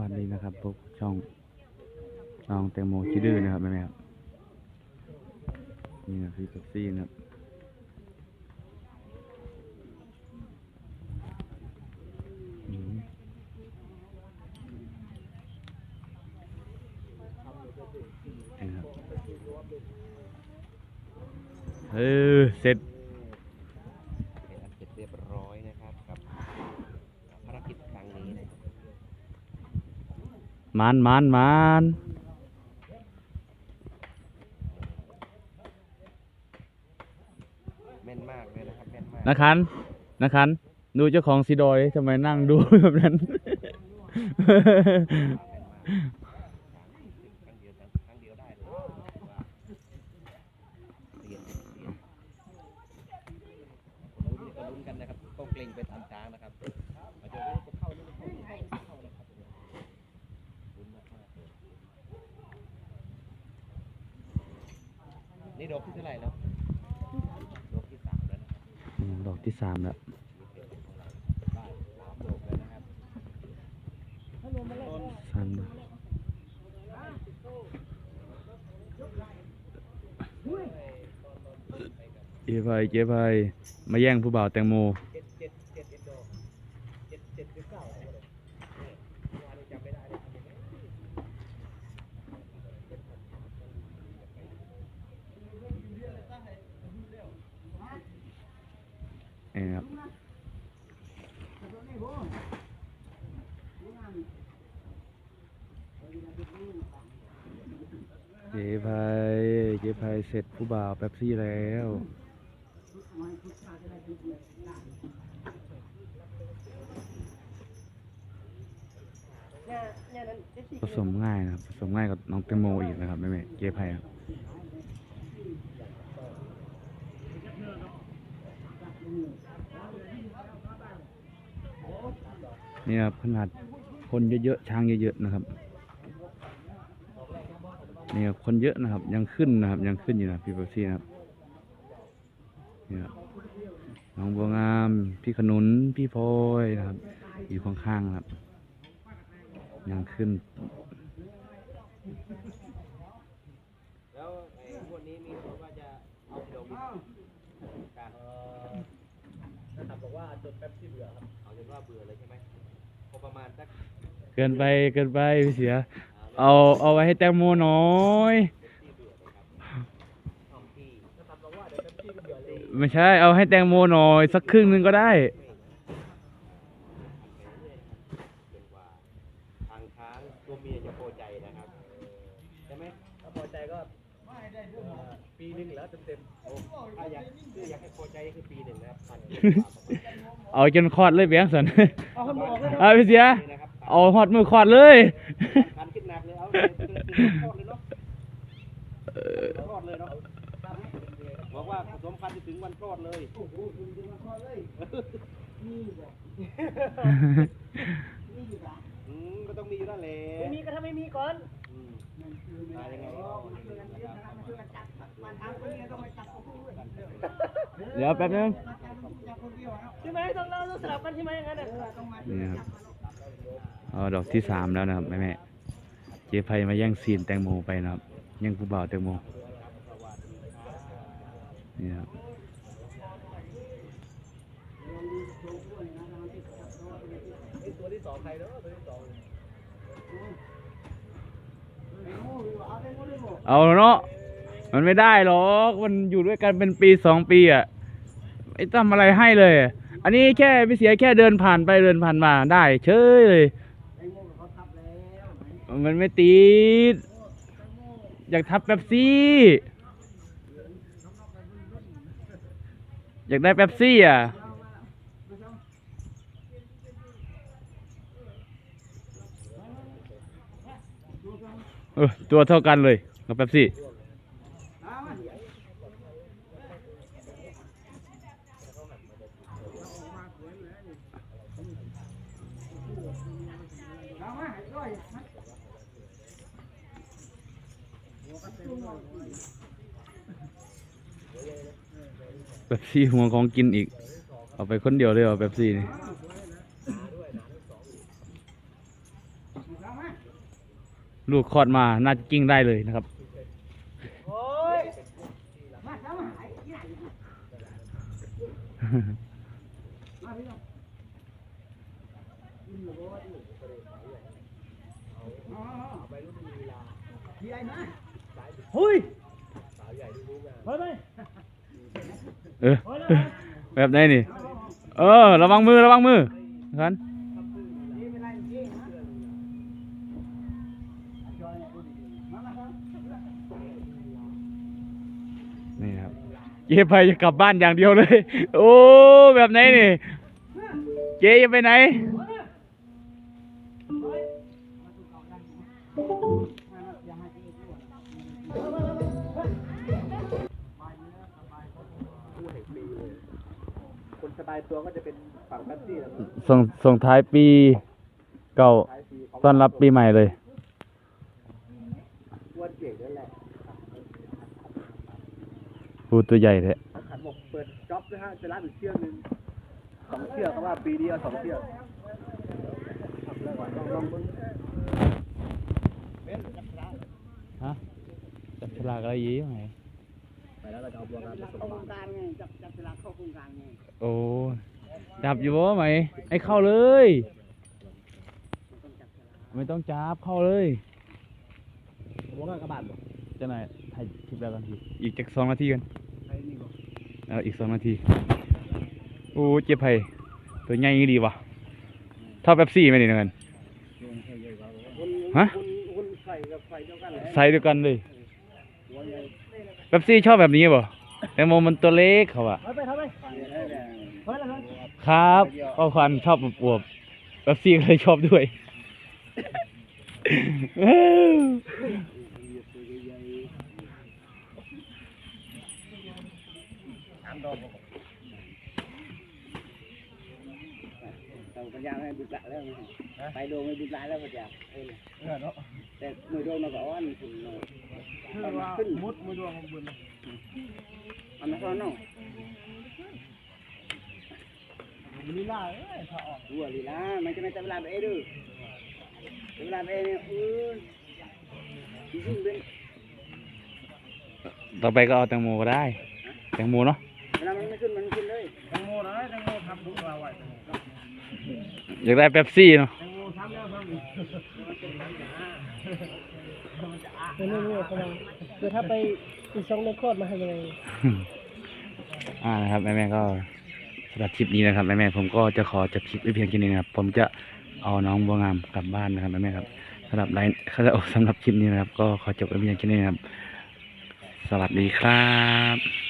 วัสดีนะครับพวกช่องน้องแตงโมคิดื้อนะครับแม่ครับนี่นะพี่เป๊ปซี่นะครับอืมนี่ครับเออเสร็จ เป็นอันเสร็จเรียบร้อยนะครับกับภารกิจครั้งนี้นะ มานมานมานแม่นมากเลยนะครับแม่นมากนะคันนะคันดูเจ้าของซีดอยทำไมนั่งดูแบบนั้นแม่นมากครั้งเดียวครั้งเดียวได้เลยว่าเรียนเรียนลุ้นก็ลุ้นกันนะครับต้องเกรงไปตามช้างนะครับมาเจอว่าจะเข้าหรือไม่เข้าไม่เข้านะครับลุ้นมากมากเลย นี่ดอกที่เท่าไหร่แล้ว ดอกที่สามแล้วนะครับอืมดอกที่สามแล้วได้สามดอกแล้วนะครับสามเจ๊ไพเจ๊ไพมาแย่งผู้บ่าวแตงโม เจ็ดเจ็ดเจ็ดเจ็ดดอกเจ็ดเจ็ดหรือเก้าอะไรเนี่ยเมื่อวานนี้จำไม่ได้เลยทำยังไง นี่ครับ เจ๊ไพเจ๊ไพเสร็จผู้บ่าวแป๊บซี่แล้วผสมง่ายนะครับผสมง่ายกับน้องแตงโมอีกนะครับแม่แม่เจ๊ไพครับนี่ครับขนาดคนเยอะๆช้างเยอะๆนะครับ นี่ครับคนเยอะนะครับ ยังขึ้นนะครับ ยังขึ้นอยู่นะพี่เป๊ปซี่นะครับนี่ครับน้องบัวงาม พี่ขนุนพี่พลอยนะครับ อยู่ข้างๆนะครับ ยังขึ้นแล้วไอ้พวกนี้มีคนว่าจะเอาเดี๋ยวมีการนะครับบอกว่าจนแป๊บที่เบื่อครับเอาจนว่าเบื่อเลยใช่ไหมพอประมาณสักเกินไปเกินไปพี่เสีย เอาเอาไว้ให้แตงโมหน้อยที่เบื่อเลยครับท้องที่นะครับบอกว่าเดี๋ยวแป๊บที่ก็เบื่อเลยไม่ใช่ เอาให้แตงโมหน่อย สักครึ่งหนึงก็ได้จนกว่าทางช้างตัวเมียจะพอใจนะครับใช่ไหมถ้าพอใจก็ปีหนึ่งแล้วเต็มๆโอ้ถ้าอยากคืออยากให้พอใจคือปีหนึ่งนะครับพันเอาจนคลอดเลยเบียงสันเอาให้หมดเลยเอาพี่เสียนะครับเอาฮอดมือคลอดเลย ทอดเลยเนาะทอดเลยเนาะบอกว่าผสมพันธุ์ถึงวันคลอดเลยโอ้โหถึงวันคลอดเลยอืมก็ต้องมีอยู่แล้วแหละไม่มีก็ถ้าไม่มีก่อนอืมมายังไงเดี๋ยวแป๊บนึงใช่ไหมต้องเราต้องสลับกันใช่ไหมอย่างนั้นน่ะนี่ครับเอาดอกที่สามแล้วนะครับแม่แม่ๆเจ๊ไพมาแย่งซีนแตงโมไปนะครับแย่งผู้บ่าวแตงโมนี่ครับตัวที่สองใครเนาะตัวที่สองเอาเนาะมันไม่ได้หรอกมันอยู่ด้วยกันเป็นปีสองปีอะไม่ทำอะไรให้เลย อันนี้แค่พี่เสียแค่เดินผ่านไปเดินผ่านมาได้ เฉยเลย มันไม่ติด อยากทับแป๊บซี่ อยากได้แป๊บซี่อะเออตัวเท่ากันเลยกับแป๊บซี่ แบบซี่ห่วงของกินอีก เอาไปคนเดียวเลยเหรอแบบซี่นี่ลูกคลอดมาน่าจะกิ้งได้เลยนะครับโอ้ ยหุ้ยเฮ้ยไปเออแบบไหนนี่ เออ ระวังมือ ระวังมือกันนี่ครับเจ๊ไปจะกลับบ้านอย่างเดียวเลย โอ้ แบบไหนนี่ เจ๊จะไปไหนายตัวก็จะเป็นฝั่งแท็กซี่แล้วส่งส่งท้ายปีเก่าท้ายปีของต้อนรับปีใหม่เลย อ้วนเก่งนั่นแหละปูตัวใหญ่แท้เขาขันบอกเปิดจ็อบด้วยฮะจะรับอีกเที่ยวหนึงสองเที่ยวเขาว่าปีเดียวสองเที่ยวลองลองมึงฮะจับฉลากอะไรยี่ไงไปแล้ว เราจะเอาบัวงานไปส่งเข้าโครบ้างนการไงจับจับเวลาเข้าโครงการไงโอ้จับอยู่บ่ไหมไอ้เข้าเลยไม่ต้องจับเข้าเลยบัวงานกระบาดบอกจะไหนถ่ายคลิปแล้วกันทีอีกจักสองนาทีกันไอ้นี่บอกเอออีกสองนาทีโอ้เจ็บไผ่ตัวใหญ่ดีว่ะเท่าแป๊บซี่ไหมนี่เงินคุณฮะคุณคุณใส่กับใส่เดียวกันเลยไซส์เดียวกันเลยหัวใหญ่แป๊บซี่ชอบแบบนี้ป่ะแตงโมมันตัวเล็กเขาอะเฮ้ยไปทำไปเฮ้ยแล้วครับครับก็ควันชอบอวบๆแป๊บซี่ก็เลยชอบด้วยเราปัญญาไม่บุญละแล้วไปโดนไม่บุญละแล้วปัญญาเออเนาะแต่มือโดนมาก่อนถึง เนาะคือว่ามุดมือดวงของบุญอันนั้นก็เนาะมันลีลาเอ้ยถ้าออกดูลีลามันจะไม่แต่เวลาไปเอ้ดูเวลาไปเอ้เนี่ยเออจริงๆเป็นต่อไปก็เอาแตงโมก็ได้ แตงโมเนาะเวลามันไม่ขึ้นมันขึ้นเลยแตงโมนะแตงโมทำบุญเราไว้อยากได้แป๊บซี่เนาะ แตงโมทำแล้วทำอีก เป็นนี่นี่เขาคือถ้าไปอีกสองเดือนโคตรมาให้ยังไงอ่านะครับแม่แม่ก็สำหรับคลิปนี้นะครับแม่แม่ผมก็จะขอจบคลิปไว้เพียงแค่นี้นะครับ ผมจะเอาน้องบัวงามกลับบ้านนะครับแม่แม่ครับสำหรับไลน์สำหรับคลิปนี้นะครับ ก็ขอจบไว้เพียงแค่นี้นะครับ สวัสดีครับ